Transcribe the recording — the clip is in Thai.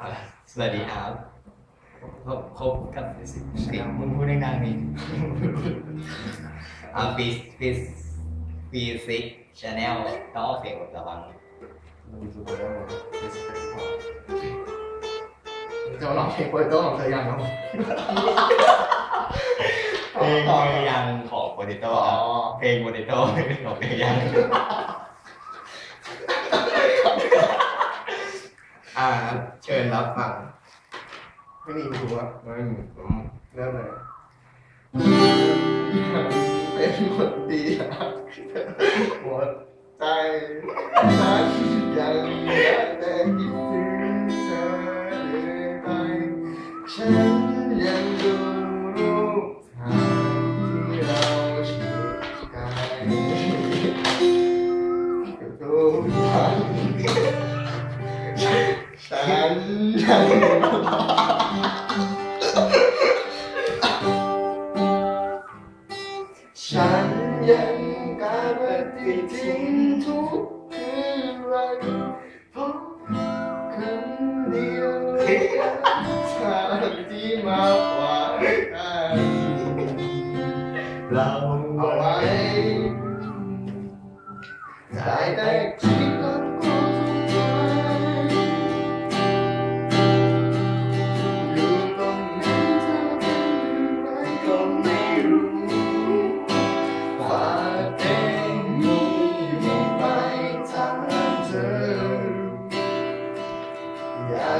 อะสวัสดีครับพบพบกับฟิสิกส์เสียงมึงพูดดังๆนี่อ่าฟิสฟิสฟิสิกชาแนลต้องออกเสียงระวังมึงจะบอกว่ามันเป็นสเปคพอจะมาลองเพลงโปรโต้ของเธอยังครับเพลงเธอยังของโปรติโต้อ๋อเพลงโปรติโต้ของเธอยัง อ่าเชิญรับฟังไม่มีถูกอะอืมอืมเริ่มเลยเป็นคนดีหมดใจฉันยังรักแต่คิดถึงเธอเรื่อยไปฉันยังดูรูปถ่ายที่เราชิดกันอยู่ทุกวั นฉันยังฉันยังการปฏิทินทุกคืนวันพบคำเดียวเลยทางที่มากกว่ากันเราเอาไว้ได้แต่ อยา